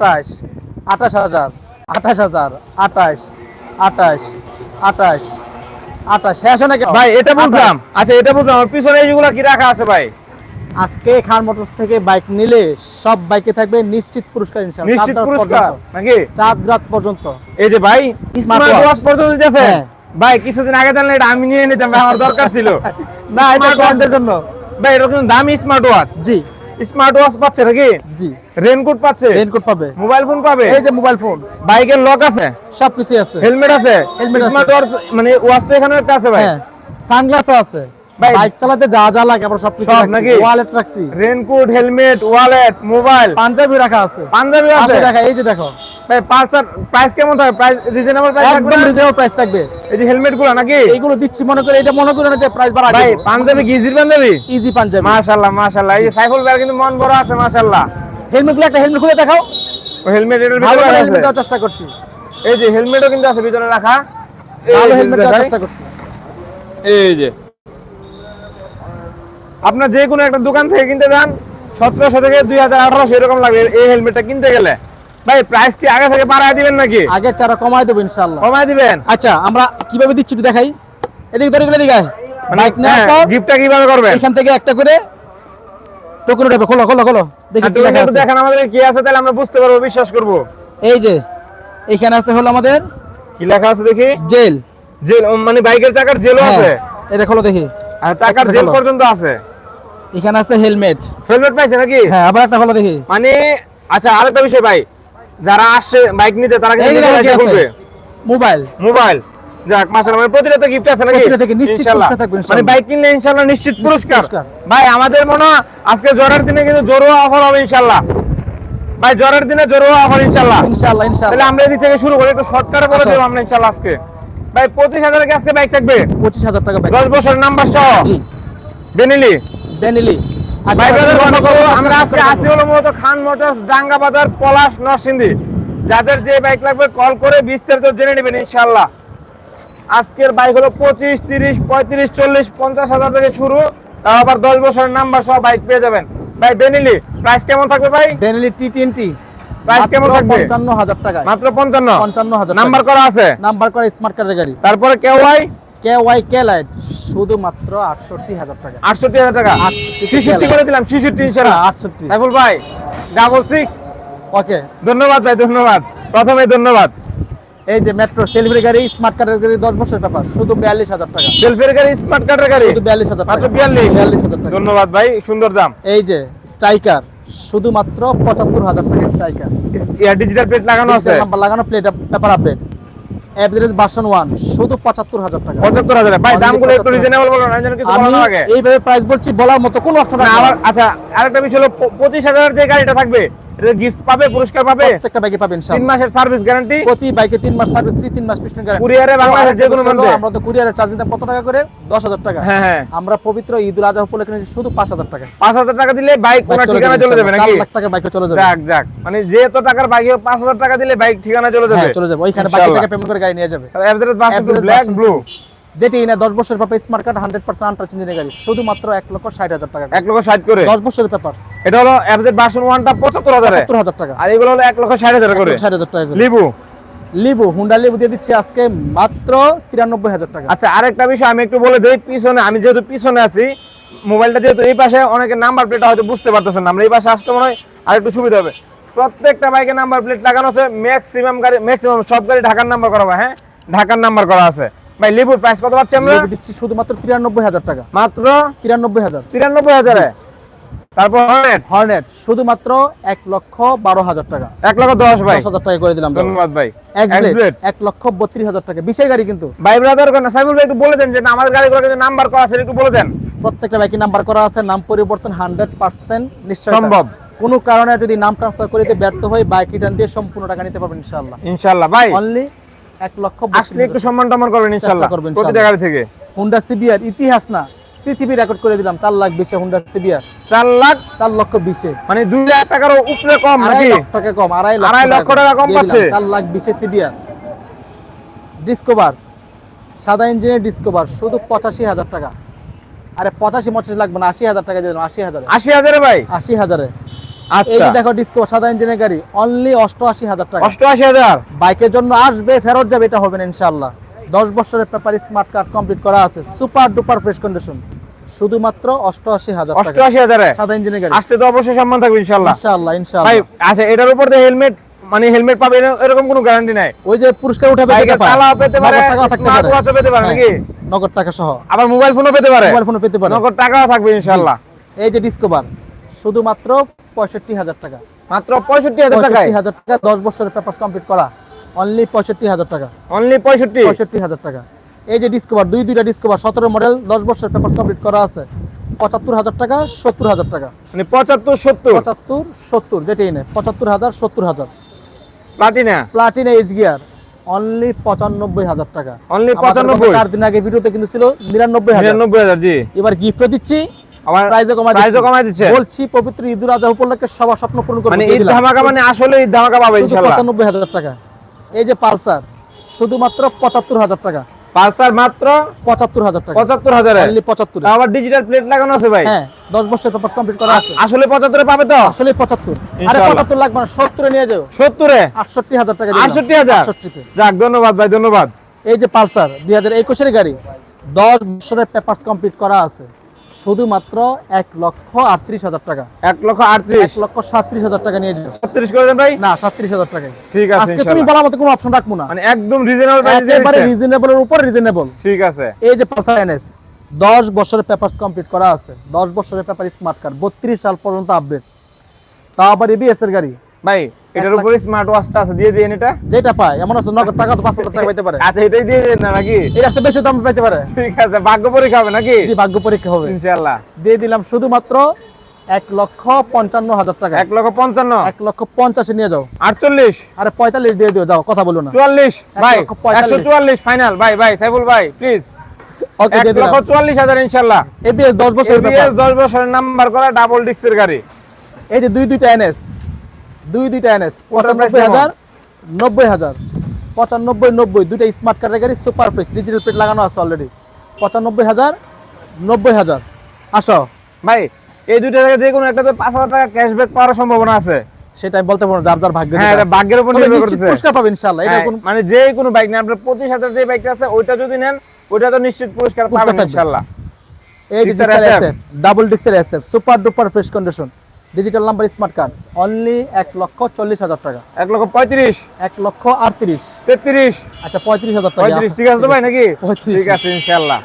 আঠাশ আঠাশ হাজার আঠাশ হাজার আঠাশ আঠাশ আঠাশ আঠাশ। শেষ হয় নাকি ভাই এটা বুঝলাম। আচ্ছা এটা বুঝলাম। আমার পিছনে এইগুলো কি রাখা আছে ভাই? আজকে খান মোটরস থেকে বাইক নিলে সব বাইকে থাকবে নিশ্চিত পুরস্কার ইনশাআল্লাহ। নিশ্চিত পুরস্কার। নাকি? চাঁদ রাত পর্যন্ত। এই যে ভাই স্মার্ট ওয়াচ। পর্যন্ত দিতেছে হ্যাঁ। ভাই কিছুদিন আগে জানলে এটা আমি নিয়ে নিতাম আমার দরকার ছিল। না এটা ক্লায়েন্টের জন্য। ভাই কিন্তু দামি স্মার্ট ওয়াচ। জি। স্মার্ট ওয়াচ পাচ্ছে নাকি? জি। রেনকোট পাচ্ছে। রেনকোট পাবে। মোবাইল ফোন পাবে? এই যে মোবাইল ফোন বাইকের লক আছে? সবকিছু আছে। হেলমেট আছে? হেলমেট স্মার্ট ওয়াচ মানে ওয়াচ তো এখানে একটা আছে ভাই। হ্যাঁ। সানগ্লাস আছে। ভাই- বাইক চালাতে যা যা লাগে আমরা সবকিছু নাকি? ওয়ালেট রাখছি। Raincoat helmet wallet mobile panjabi রাখা আছে। পাঞ্জাবি আছে? দেখা এই যে দেখো। ভাই পাঁচটার প্রাইস কেমন থাকবে? প্রাইস রিজনেবল প্রাইস থাকবে একদম রিজনেবল প্রাইস থাকবে। এই যে হেলমেটগুলো নাকি? এইগুলো দিচ্ছি মনে করে এটা মনে করে না যে প্রাইস বাড়া ভাই পাঞ্জাবি কি ইজির পাঞ্জাবি? ইজি পাঞ্জাবি। মাশাআল্লাহ মাশাআল্লাহ। এই সাইফুল ভাই কিন্তু মন বড় আছে মাশাআল্লাহ। হেলমেটগুলো একটা হেলমেট খুলে দেখাও। ও হেলমেট এর ভিতরে আছে। চেষ্টা করছি। এই যে হেলমেটও কিন্তু আছে ভিতরে রাখা। ভালো হেলমেট চেষ্টা করছি। এই যে। আপনার যে কোনো একটা দোকান থেকে কিনতে যান সতেরোশো থেকে দুই হাজার আঠারোশো এরকম লাগবে এই হেলমেটটা কিনতে গেলে। ভাই প্রাইস কি আগে থেকে বাড়ায় দিবেন নাকি? আগের চারা কমাই দেবো ইনশাআল্লাহ। কমায় দিবেন? আচ্ছা আমরা কীভাবে দিচ্ছি একটু দেখাই। এদিকে ধরে গেলে দিকে বাইক নেওয়ার পর গিফটটা মানে হ্যাঁ, কীভাবে করবেন? এখান থেকে একটা করে টোকন উঠাবে। খোলো খোলো খোলো। দেখি আছে। দেখেন আমাদের কি আছে তাহলে আমরা বুঝতে পারব বিশ্বাস করব। এই যে এখানে আছে হলো আমাদের কি লেখা আছে দেখি? জেল। জেল মানে বাইকের চাকার জেলও আছে। হ্যাঁ, এটা খোলো দেখি। আর চাকার জেল পর্যন্ত আছে। এখানে আছে হেলমেট। হেলমেট পাইছে নাকি? হ্যাঁ আবার একটা খোলো দেখি। মানে আচ্ছা আরেকটা বিষয় ভাই যারা আসছে বাইক নিতে তারা কিন্তু মোবাইল। মোবাইল। যাক মাশাআল্লাহ মানে প্রতিটা তো গিফট আছে নাকি? প্রতিটা থেকে নিশ্চিত পুরস্কার থাকবে মানে বাইক কিনলে ইনশাআল্লাহ নিশ্চিত পুরস্কার। ভাই আমাদের মনে আজকে জ্বরের দিনে কিন্তু অফার হবে ইনশাআল্লাহ। ভাই জ্বরের দিনে জোরোয়া অফার ইনশাআল্লাহ। ইনশাআল্লাহ তাহলে ইনশাআল্লাহ আমরা এদিক থেকে শুরু করি একটু শর্টকাটে বলে। দেবো আমরা ইনশাআল্লাহ আজকে। ভাই পঁচিশ হাজারের কি আজকে বাইক থাকবে? পঁচিশ হাজার টাকা বাইক দশ বছর নাম্বার সহ? জি। বেনিলি? বেনিলি আর ভাই যারা ব্রাদার বন্ধ করব, আমরা আজকে আসি হলো মূলত খান মোটরস ডাঙ্গা বাজার পলাশ নরসিংদী। যাদের যে বাইক লাগবে কল করে বিস্তারিত জেনে নেবেন ইনশাআল্লাহ। আজকের বাইক হলো পঁচিশ তিরিশ পঁয়ত্রিশ চল্লিশ পঞ্চাশ হাজার থেকে শুরু। তাও আবার দশ বছরের নাম্বার সহ বাইক পেয়ে যাবেন। ভাই বেনিলি প্রাইস কেমন থাকবে ভাই? বেনিলি টি টোয়েন্টি Price কেমন থাকবে? টাকা মাত্র পঞ্চান্ন? পঞ্চান্ন হাজার নাম্বার করা আছে? নাম্বার করে স্মার্ট কার্ডের গাড়ি। তারপরে কেউ ভাই কে ওয়াই কে লাইট শুধুমাত্র আটষট্টি হাজার টাকা। আটষট্টি হাজার টাকা? 68 ছিষট্টি করে দিলাম ছিষট্টি ইনশাল্লাহ আটষট্টি। সাইফুল ভাই ডাবল সিক্স ওকে ধন্যবাদ ভাই ধন্যবাদ। প্রথমে ধন্যবাদ। এই যে মেট্রো ডেলিভারি গাড়ি স্মার্ট কার্ডের গাড়ি দশ বছর ব্যাপার শুধু বিয়াল্লিশ হাজার টাকা। সেলফের গাড়ি স্মার্ট কার্ডের গাড়ি? শুধু বিয়াল্লিশ হাজার টাকা। বিয়াল্লিশ। বিয়াল্লিশ হাজার টাকা। ধন্যবাদ ভাই সুন্দর দাম। এই যে স্ট্রাইকার শুধুমাত্র পঁচাত্তর হাজার টাকা স্ট্রাইকার ডিজিটাল প্লেট লাগানো আছে? নাম্বার লাগানো plate paper update average version 1 শুধু পঁচাত্তর হাজার টাকা। পঁচাত্তর হাজার। ভাই Only দামগুলো একটু রিজনেবল বলো না যেন কিছু বলা লাগে এইভাবে প্রাইস বলছি বলার মতো কোনো অপশন না, আবার আচ্ছা আরেকটা বিষয় হলো প- পঁচিশ হাজার যে গাড়িটা থাকবে এটা গিফট পাবে পুরস্কার পাবে। প্রত্যেকটা বাইকে পাবেন তিন মাসের সার্ভিস গ্যারান্টি প্রতি বাইকে তিন মাস সার্ভিস ফ্রি তিন মাস গ্যারান্টি কুরিয়ারে বাংলাদেশের যে কোনো প্রান্তে। আমরা তো কুরিয়ারে চার্জ দিতাম কত টাকা করে? দশ হাজার টাকা। হ্যাঁ হ্যাঁ। আমরা পবিত্র ঈদুল আজহা উপলক্ষে শুধু পাঁচ হাজার টাকা। পাঁচ হাজার টাকা দিলে বাইক ওনার ঠিকানা চলে যাবে। নাকি? চার লাখ টাকা বাইকে চলে যাবে। যাক যাক। মানে যে এত টাকার বাইক পাঁচ হাজার টাকা দিলে বাইক ঠিকানা চলে যাবে। হ্যাঁ চলে যাবে। ওইখানে বাকি টাকা পেমেন্ট করে গাড়ি নিয়ে যাবে। বাস ব্ল্যাক ব্লু যেটি না দশ বছর পাবে স্মার্ট কার্ড হান্ড্রেড পার্সেন্ট গাড়ি শুধুমাত্র এক লক্ষ ষাট হাজার টাকা এক লক্ষ ষাট করে? দশ বছরের পেপার এটা হলো ভার্সন ওয়ানটা পঁচাত্তর হাজারে। হাজার টাকা। আর এগুলো হলো এক লক্ষ ষাট হাজার করে। ষাট হাজার টাকা লিবু? লিবু হুন্ডা লিবু দিয়ে দিচ্ছি আজকে মাত্র তিরানব্বই হাজার টাকা। আচ্ছা আরেকটা বিষয় আমি একটু বলে দিই পিছনে আমি যেহেতু পিছনে আছি মোবাইলটা যেহেতু এই পাশে অনেকে নাম্বার প্লেটটা হয়তো বুঝতে পারতেছেন না। আমরা এই পাশে আসতে মনে হয় আর একটু সুবিধা হবে। প্রত্যেকটা বাইকে নাম্বার প্লেট লাগানো আছে ম্যাক্সিমাম গাড়ি ম্যাক্সিমাম সব গাড়ি ঢাকার নাম্বার করা হ্যাঁ? ঢাকার নাম্বার করা আছে। ভাই লিবুর প্রাইস কত পাচ্ছি আমরা? দিচ্ছি শুধুমাত্র তিরানব্বই হাজার টাকা। মাত্র তিরানব্বই হাজার। তিরানব্বই হাজারে? তারপর হর্নেট হর্নেট শুধুমাত্র এক লক্ষ বারো হাজার টাকা। এক লক্ষ দশ ভাই। দশ হাজার টাকা করে দিলাম ধন্যবাদ ভাই। এক ব্লেড এক লক্ষ বত্রিশ হাজার টাকা। বিশেষ গাড়ি কিন্তু। ভাই ব্রাদার ভাই একটু বলে দেন যে আমাদের গাড়িগুলো কিন্তু নাম্বার করা আছে একটু বলে দেন। প্রত্যেকটা বাইকে নাম্বার করা আছে নাম পরিবর্তন হান্ড্রেড পার্সেন্ট নিশ্চয় সম্ভব। কোনো কারণে যদি নাম ট্রান্সফার করিতে ব্যর্থ হয় বাইক রিটার্ন দিয়ে সম্পূর্ণ টাকা নিতে পারবেন ইনশাআল্লাহ। ইনশাল্লাহ ভাই। অনলি এক লক্ষ আসলে একটু সম্মান টম্মান করবেন ইনশাল্লাহ। করবেন, প্রতিটা। গাড়ি থেকে। হুন্ডা সিবিআর ইতিহাস না পৃথিবী রেকর্ড করে দিলাম চার লাখ বিশে হুন্ডা সিবিআর চার লাখ? চার লক্ষ বিশে। মানে দুই লাখ টাকার উপরে কম আড়াই নাকি? লাখ টাকা কম আড়াই আড়াই লক্ষ টাকা কম পাচ্ছে। চার লাখ বিশে সিবিআর ডিসকভার সাদা ইঞ্জিনের ডিসকভার শুধু পঁচাশি হাজার টাকা। আরে পঁচাশি মচাশি লাগবে না আশি হাজার টাকা দিয়ে দিলাম আশি হাজারে। আশি হাজারে ভাই? আশি হাজারে। আচ্ছা। দেখো ডিসকো সাদা ইঞ্জিনের গাড়ি অনলি অষ্টআশি হাজার টাকা। অষ্টআশি হাজার? বাইকের জন্য আসবে ফেরত যাবে এটা হবে না ইনশাল্লাহ দশ বছরের পেপার স্মার্ট কার্ড কমপ্লিট করা আছে সুপার ডুপার ফ্রেশ কন্ডিশন শুধুমাত্র অষ্টআশি হাজার অষ্টআশি হাজারে? সাদা ইঞ্জিনের গাড়ি। আসতে তো অবশ্যই সম্মান থাকবে ইনশাল্লাহ ইনশাল্লাহ ইনশাল্লাহ আচ্ছা এটার উপর দিয়ে হেলমেট মানে হেলমেট পাবে এরকম কোনো গ্যারান্টি নাই। ওই যে পুরস্কার উঠাবে পেতে পারে, পেতে পারে হ্যাঁ, নাকি? নগদ টাকা সহ। আবার মোবাইল ফোনও পেতে পারে? মোবাইল ফোনে পেতে পারে। নগদ টাকাও থাকবে ইনশাল্লাহ এই যে ডিসকভার শুধুমাত্র পঁয়ষট্টি হাজার টাকা। মাত্র পঁয়ষট্টি হাজার টাকা দশ বছরের পেপার কমপ্লিট করা। অনলি পঁয়ষট্টি হাজার টাকা। অনলি পঁয়ষট্টি? পঁয়ষট্টি হাজার টাকা। এই যে ডিসকভার দুই দুইটা ডিসকভার সতেরো মডেল দশ বছরের পেপার কমপ্লিট করা আছে। পঁচাত্তর হাজার টাকা সত্তর হাজার টাকা। মানে পঁচাত্তর সত্তর? পঁচাত্তর সত্তর যেটাই নেই পঁচাত্তর হাজার সত্তর হাজার। Platina Platina H gear only পঁচানব্বই হাজার টাকা। অনলি পঁচানব্বই? চার দিন আগে ভিডিওতে কিন্তু ছিল নিরানব্বই হাজার। নিরানব্বই হাজার জি। এবার গিফটও দিচ্ছি। আমার প্রাইজও কমাই প্রাইজও কমাই দিচ্ছে। বলছি পবিত্র আজহা উপলক্ষে সবার স্বপ্ন পূরণ করব মানে ঈদ ধামাকা মানে আসলে ঈদ ধামাকা পাবে পঁচানব্বই হাজার টাকা। এই যে পালসার শুধুমাত্র পঁচাত্তর হাজার টাকা। পালসার মাত্র পঁচাত্তর হাজার টাকা। পঁচাত্তর হাজারে। অনলি পঁচাত্তর। তাও আবার ডিজিটাল প্লেট লাগানো আছে ভাই? হ্যাঁ দশ বছর পেপার কমপ্লিট করা আছে। আসলে পঁচাত্তরে পাবে তো? আসলে পঁচাত্তর। আরে ইনশাআল্লাহ। পঁচাত্তর লাগবে না সত্তরে নিয়ে যাও। সত্তরে? আটষট্টি হাজার টাকা আটষট্টি হাজার? আটষট্টিতে। যাক ধন্যবাদ ভাই ধন্যবাদ। এই যে পালসার দুই হাজার একুশের গাড়ি দশ বছরের পেপার কমপ্লিট করা আছে। শুধুমাত্র এক লক্ষ আটত্রিশ হাজার টাকা। এক লক্ষ আটত্রিশ? এক লক্ষ সাতত্রিশ হাজার টাকা নিয়ে যাও। ছত্রিশ করে ভাই? না সাতত্রিশ হাজার টাকায়। ঠিক আছে আজকে তুমি বলার মতো কোনো অপশন রাখব না। মানে একদম রিজনেবল একেবারে রিজনেবলের উপর রিজনেবল ঠিক আছে। এই যে পালসার এনএস দশ বছরের পেপার কমপ্লিট করা আছে। দশ বছরের পেপার স্মার্ট কার্ড বত্রিশ সাল পর্যন্ত আপডেট তাও আবার এবিএস এর গাড়ি। ভাই এটার উপরে স্মার্ট ওয়াচটা আছে দিয়ে দিন এটা। যেটা পায় এমন আছে নগদ টাকা তো টাকা পারে। আচ্ছা এটাই দিয়ে দেন না নাকি? বেশি দাম পারে। ঠিক আছে ভাগ্য পরীক্ষা হবে নাকি? জি ভাগ্য পরীক্ষা হবে। ইনশাআল্লাহ। দিয়ে দিলাম শুধুমাত্র এক লক্ষ পঞ্চান্ন হাজার টাকা। এক লক্ষ পঞ্চান্ন? এক লক্ষ পঞ্চাশে নিয়ে যাও। আটচল্লিশ? আরে পঁয়তাল্লিশ দিয়ে দিও যাও কথা বলো না। চুয়াল্লিশ? ভাই একশো চুয়াল্লিশ ফাইনাল ভাই ভাই সাইফুল ভাই প্লিজ ওকে এক লক্ষ চুয়াল্লিশ হাজার ইনশাল্লাহ এবিএস দশ বছরের এবিএস দশ বছরের নাম্বার করা ডাবল ডিস্কের গাড়ি। এই যে দুই দুইটা এনএস দুই দুইটা এনএস পঁচানব্বই হাজার নব্বই হাজার পঁচানব্বই নব্বই দুইটা স্মার্ট কার্ডের গাড়ি সুপার ফ্রেশ ডিজিটাল প্লেট লাগানো আছে অলরেডি পঁচানব্বই হাজার নব্বই হাজার। আসো। ভাই এই দুইটা জায়গায় যে কোনো একটা তো পাঁচ হাজার টাকা ক্যাশব্যাক পাওয়ার সম্ভাবনা আছে। সেটা আমি বলতে পারব যার যার ভাগ্য হ্যাঁ ভাগ্যের উপর নির্ভর করতেছে। পুরস্কার পাবে ইনশাল্লাহ এটা হ্যাঁ, কোন মানে যে কোনো বাইক নেন আপনার পঁচিশ হাজার যে বাইকটা আছে ওইটা যদি নেন ওইটা তো নিশ্চিত পুরস্কার পাবেন থাকবে। ইনশাল্লাহ এই Gixxer SF double Gixxer SF super duper fresh condition digital number smart card only এক লক্ষ চল্লিশ হাজার টাকা। এক লক্ষ পঁয়ত্রিশ। এক লক্ষ আটত্রিশ। তেত্রিশ। আচ্ছা পঁয়ত্রিশ হাজার টাকা। পঁয়ত্রিশ ঠিক আছে তো ভাই নাকি? 35 ঠিক আছে ইনশাল্লাহ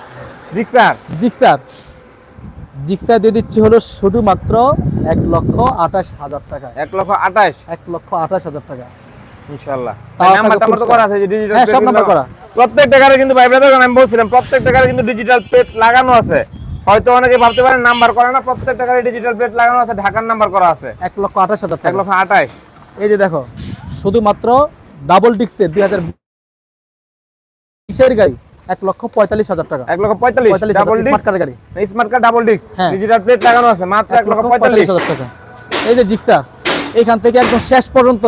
জিক্সার। জিক্সার। জিক্সার দিয়ে দিচ্ছি হলো শুধুমাত্র এক লক্ষ আঠাশ হাজার টাকা। এক লক্ষ আঠাশ। এক লক্ষ আঠাশ হাজার টাকা। ইনশাল্লাহ তাও নাম্বার আপনাকে টাম্বার তো পুরস্কার। করা আছে যে ডিজিটাল সব নাম্বার করা। প্রত্যেকটা গাড়ি কিন্তু ভাই আমি বলছিলাম প্রত্যেকটা গাড়ি কিন্তু ডিজিটাল প্লেট লাগানো আছে। হয়তো অনেকে ভাবতে পারেন নাম্বার করা না প্রত্যেকটা গাড়ি ডিজিটাল প্লেট লাগানো আছে ঢাকার নাম্বার করা আছে। এক লক্ষ আঠাশ হাজার এক লক্ষ আঠাশ। এই যে দেখো শুধুমাত্র ডাবল ডিক্সের দুই হাজার বিশের গাড়ি এক লক্ষ পঁয়তাল্লিশ হাজার টাকা। এক লক্ষ পঁয়তাল্লিশ ডাবল ডিস্ক গাড়ি। Smart card double disc. Digital plate লাগানো আছে মাত্র এক লক্ষ পঁয়তাল্লিশ হাজার টাকা। এই যে জিক্সার এইখান থেকে একদম শেষ পর্যন্ত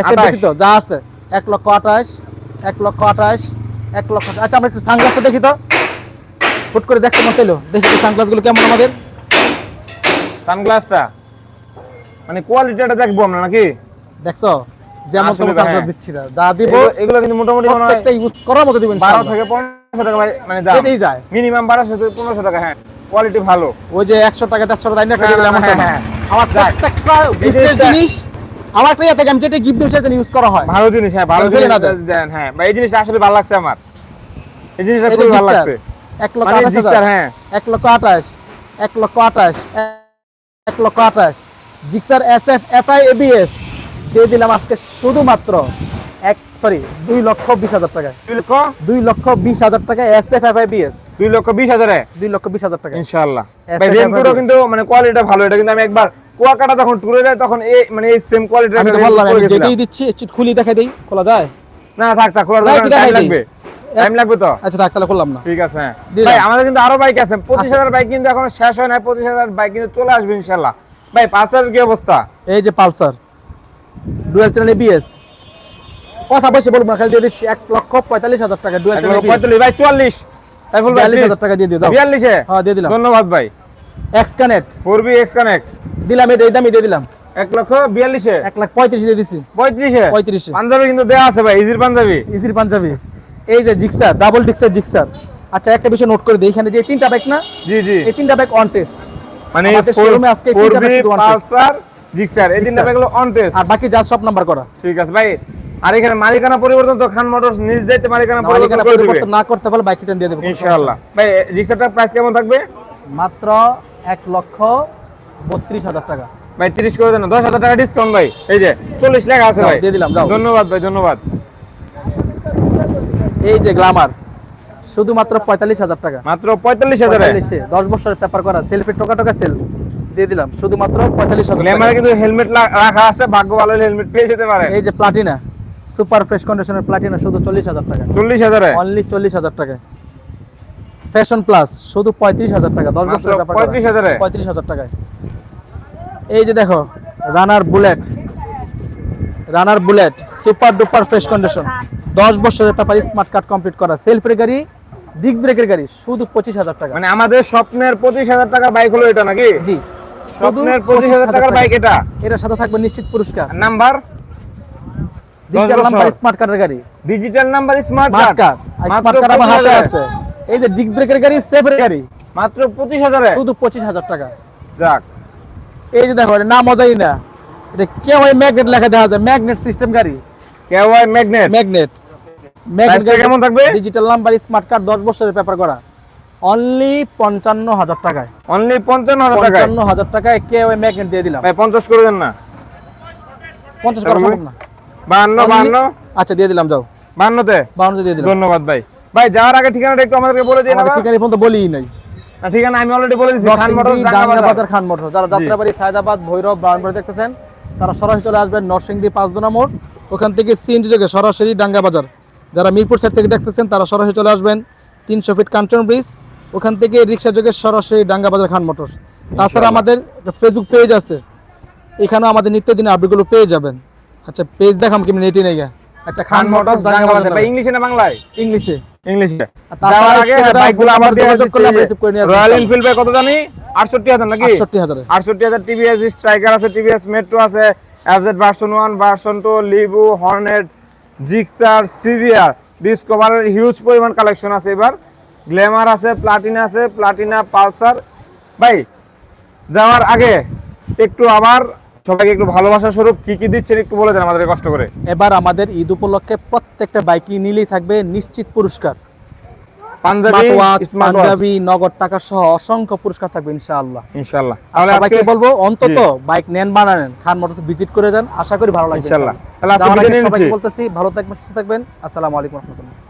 এসে 28 ব্যতীত যা আছে এক লক্ষ আঠাশ এক লক্ষ আঠাশ এক লক্ষ আচ্ছা আমরা একটু সানগ্লাসটা দেখি তো। ফুট করে দেখতে মন চাইলো। দেখি সানগ্লাসগুলো কেমন আমাদের। সানগ্লাসটা মানে কোয়ালিটিটা দেখব আমরা নাকি? দেখছ? যেমন তোমার সানগ্লাস হ্যাঁ। দিচ্ছি না। যা দিব এগুলো- কিন্তু মোটামুটি প্রত্যেকটা ইউজ করার মতো দিবেন বারো থেকে পনেরোশো টাকা ভাই মানে দাম। এটাই যায়। মিনিমাম বারোশো থেকে পনেরোশো টাকা হ্যাঁ। কোয়ালিটি ভালো। ওই যে একশো টাকা দেড়শো টাকা না, না, এমন হ্যাঁ, হ্যাঁ। আমার প্রত্যেকটা জিনিসটা- জিনিস আমার একটা ইয়ে থাকে আমি যেটা গিফট দিচ্ছি ইউজ করা হয়। ভালো জিনিস হ্যাঁ ভালো জিনিস দেন। হ্যাঁ। ভাই এই জিনিসটা আসলে ভালো লাগছে আমার। এই জিনিসটা খুবই ভালো লাগছে। এক লক্ষ মানে আঠাশ হাজার। হ্যাঁ। এক লক্ষ আঠাশ এক লক্ষ আঠাশ এক লক্ষ আঠাশ। Gixxer S F I ABS দিয়ে দিলাম আজকে শুধুমাত্র এক সরি দুই লক্ষ বিশ হাজার টাকা দুই লক্ষ? বিশ হাজার টাকা এস এফ বিএস দুই লক্ষ বিশ হাজারে? দুই লক্ষ বিশ হাজার টাকা হবে। কিন্তু মানে কোয়ালিটিটা ভালো। এটা কিন্তু আমি একবার কুয়াকাটা যখন টুরে যায় তখন এই মানে এই সেম কোয়ালিটির আমি তো বললাম আমি যেটাই দিচ্ছি একটু খুলি দেখাই দিই খোলা যায়? না থাক থাক খোলা। লাগবে। টাইম লাগবে তো? আচ্ছা থাক তাহলে করলাম না। ঠিক আছে হ্যাঁ। ভাই আমাদের কিন্তু আরও বাইক আছে। পঁচিশ আচ্ছা। হাজার বাইক কিন্তু এখন শেষ হয় না পঁচিশ হাজার বাইক কিন্তু চলে আসবে ইনশাল্লাহ ভাই কি অবস্থা? এই যে পালসার ডুয়েল চ্যানেল এবিএস কথা বসে বলব খালি দিয়ে দিচ্ছি এক লক্ষ পঁয়তাল্লিশ হাজার টাকা ডুয়েল চ্যানেল পঁয়তাল্লিশ ভাই চুয়াল্লিশ। সাইফুল ভাই বিয়াল্লিশ হাজার টাকা দিয়ে দিও বিয়াল্লিশে? হ্যাঁ দিয়ে দিলাম। ধন্যবাদ ভাই। X connect four B X connect দিলাম এটা এই দামই দিয়ে দিলাম। এক লক্ষ বিয়াল্লিশে? এক লাখ পঁয়ত্রিশ দিয়ে দিছি। পঁয়ত্রিশে? পঁয়ত্রিশে। পাঞ্জাবি কিন্তু দেওয়া আছে ভাই ইজির পাঞ্জাবি। ইজির পাঞ্জাবি। এই যে জিক্সার ডাবল ডিক্সার জিক্সার। আচ্ছা একটা বিষয় নোট করে দিই। এখানে যে তিনটা বাইক না জি জি। এই তিনটা ব্যাগ অন টেস্ট মানে আমাদের এ আজকে তিনটা বাইক শুধু on test। পালসার জিক্সার এই তিনটা। বাইক হলো অন টেস্ট আর বাকি যা সব নাম্বার করা। ঠিক আছে ভাই। আর এখানে মালিকানা পরিবর্তন তো খান মোটরস নিজ দায়িত্বে মালিকানা পরিবর্তন না করতে পারলে বাইক রিটার্ন দিয়ে দেবো ইনশাআল্লাহ। ভাই জিক্সারটার প্রাইস কেমন থাকবে? মাত্র এক লক্ষ বত্রিশ হাজার টাকা। ভাই 30 করে দেন 10000 টাকা ডিসকাউন্ট ভাই। এই যে 40 লাখ আছে ভাই। দিয়ে দিলাম। ধন্যবাদ ভাই ধন্যবাদ। এই যে গ্লামার শুধুমাত্র পঁয়তাল্লিশ হাজার টাকা। মাত্র 45000 এ পঁয়তাল্লিশে দশ বছরের পেপার করা সেলফি টোকা টোকা সেল দিয়ে দিলাম শুধুমাত্র পঁয়তাল্লিশ হাজার গ্ল্যামারে। কিন্তু হেলমেট রাখা আছে ভাগ্য ভালো হেলমেট পেয়ে যেতে পারে। এই যে প্লাটিনা সুপার ফ্রেশ কন্ডিশনের প্লাটিনা শুধু চল্লিশ হাজার টাকা। 40000 এ অনলি চল্লিশ হাজার টাকা। ফ্যাশন প্লাস শুধু পঁয়ত্রিশ হাজার টাকা দশ বছরের ব্যাপার 35,000 এ? পঁয়ত্রিশ হাজার টাকায়। এই যে দেখো runner bullet runner bullet super duper fresh condition. দশ বছরের ব্যাপার স্মার্ট কার্ড কমপ্লিট করা। সেলফ গাড়ি ডিস্ক ব্রেকের গাড়ি শুধু পঁচিশ হাজার টাকা। মানে আমাদের স্বপ্নের 25000 টাকার বাইক হলো এটা নাকি? জি। স্বপ্নের 25000 টাকার বাইক এটা। এটার সাথে থাকবে নিশ্চিত পুরস্কার। নাম্বার ডিজিটাল নাম্বার স্মার্ট কার্ডের গাড়ি। Digital number smart card smart card আমার হাতে আছে। এই যে ডিস্ক ব্রেকের গাড়ি সেফের গাড়ি। মাত্র 25000 এ শুধু পঁচিশ হাজার টাকা। যাক। এই যে দেখো না মজাই না। এটা কেউ ম্যাগনেট লেখা দেখা যায় ম্যাগনেট সিস্টেম গাড়ি। কেওয়াই ম্যাগনেট? ম্যাগনেট। Price টা কেমন থাকবে? ডিজিটাল নাম্বার স্মার্ট কার্ড দশ বছরের পেপার করা। অনলি পঞ্চান্ন হাজার টাকায়। অনলি 55000 টাকায়? পঞ্চান্ন হাজার টাকায় কেউ ম্যাগনেট দিয়ে দিলাম। ভাই 50 করে দেন না। পঞ্চাশ করা সম্ভব না। 52 52 আচ্ছা দিয়ে দিলাম যাও। 52 তে বাউন্ডারি দিয়ে দিলাম। ধন্যবাদ ভাই। ভাই যাওয়ার আগে ঠিকানাটা একটু আমাদেরকে বলে দিন আমাদের আবার। ঠিকানা এই পর্যন্ত বলিই নাই। ঠিকানা আমি অলরেডি বলে দিচ্ছি খান ডাঙ্গা বাজার। খান মোটর যারা যাত্রাবাড়ি সায়দাবাদ ভৈরব ব্রাহ্মণবাড়ি দেখতেছেন তারা সরাসরি চলে আসবেন নরসিংদী পাঁচদোনা মোড়। ওখান থেকে সিএনজি যোগে সরাসরি ডাঙ্গা বাজার। যারা মিরপুর সাইড থেকে দেখতেছেন তারা সরাসরি চলে আসবেন তিনশো ফিট কাঞ্চন ব্রিজ ওখান থেকে রিক্সা যোগে সরাসরি ডাঙ্গা বাজার খান মোটরস তাছাড়া আমাদের ফেসবুক পেজ আছে। এখানেও আমাদের নিত্যদিনের আপডেটগুলো পেয়ে যাবেন। আচ্ছা পেজ দেখাম কি নেটই নেই গা। আচ্ছা খান মোটরস ডাঙ্গা বাজার ভাই ইংলিশে না বাংলায়? ইংলিশে। ইংলিশে। যাওয়ার আগে বাইকগুলো আমার আমার যোগাযোগ করলে আমরা receive করে নিয়ে রয়্যাল এনফিল্ড ভাই কত জানি 68000 নাকি? আটষট্টি হাজারে। 68000 টিভিএস স্ট্রাইকার আছে টিভিএস মেট্রো আছে FZ version 1 version 2 Livo Hornet Gixxer severe ডিসকভারের হিউজ পরিমাণ কালেকশন আছে এবার। গ্ল্যামার আছে প্লাটিনা আছে প্লাটিনা পালসার ভাই যাওয়ার আগে একটু আবার সবাইকে একটু ভালোবাসা স্বরূপ কি কি দিচ্ছেন একটু বলে দেন আমাদের কষ্ট করে। এবার আমাদের ঈদ উপলক্ষে প্রত্যেকটা বাইকই নিলেই থাকবে নিশ্চিত পুরস্কার। Panjabi smart watch smart watch panjabi নগদ টাকা সহ অসংখ্য পুরস্কার থাকবে ইনশাআল্লাহ। ইনশাআল্লাহ। তাহলে সবাইকে বলব অন্তত বাইক নেন বানানেন খান মোটরস ভিজিট করে যান আশা করি ভালো লাগবে ইনশাআল্লাহ। তাহলে আজকে বলতেছি ভালো থাকবেন সুস্থ থাকবেন। আসসালামু আলাইকুম রহমতুল্লাহ।